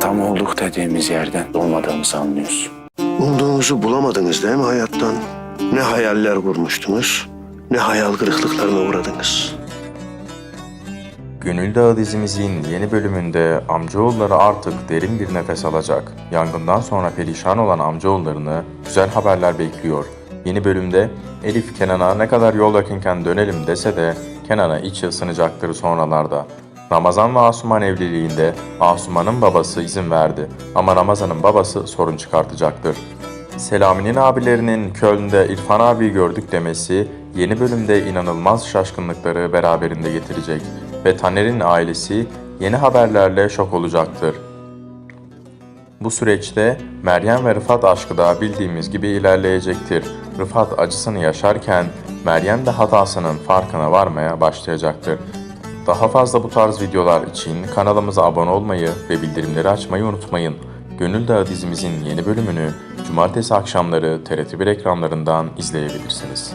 Tam olduk dediğimiz yerden olmadığımızı anlıyorsun. Umduğunuzu bulamadınız değil mi hayattan? Ne hayaller kurmuştunuz, ne hayal kırıklıklarına uğradınız. Gönül Dağı dizimizin yeni bölümünde amcaoğulları artık derin bir nefes alacak. Yangından sonra perişan olan amcaoğullarını güzel haberler bekliyor. Yeni bölümde Elif Kenan'a ne kadar yol yakınken dönelim dese de Kenan'a içi ısınacaktır sonralarda. Ramazan ve Asuman evliliğinde Asuman'ın babası izin verdi ama Ramazan'ın babası sorun çıkartacaktır. Selami'nin abilerinin Köln'de İrfan abi gördük demesi yeni bölümde inanılmaz şaşkınlıkları beraberinde getirecek ve Taner'in ailesi yeni haberlerle şok olacaktır. Bu süreçte Meryem ve Rıfat aşkı da bildiğimiz gibi ilerleyecektir. Rıfat acısını yaşarken Meryem de hatasının farkına varmaya başlayacaktır. Daha fazla bu tarz videolar için kanalımıza abone olmayı ve bildirimleri açmayı unutmayın. Gönül Dağı dizimizin yeni bölümünü cumartesi akşamları TRT1 ekranlarından izleyebilirsiniz.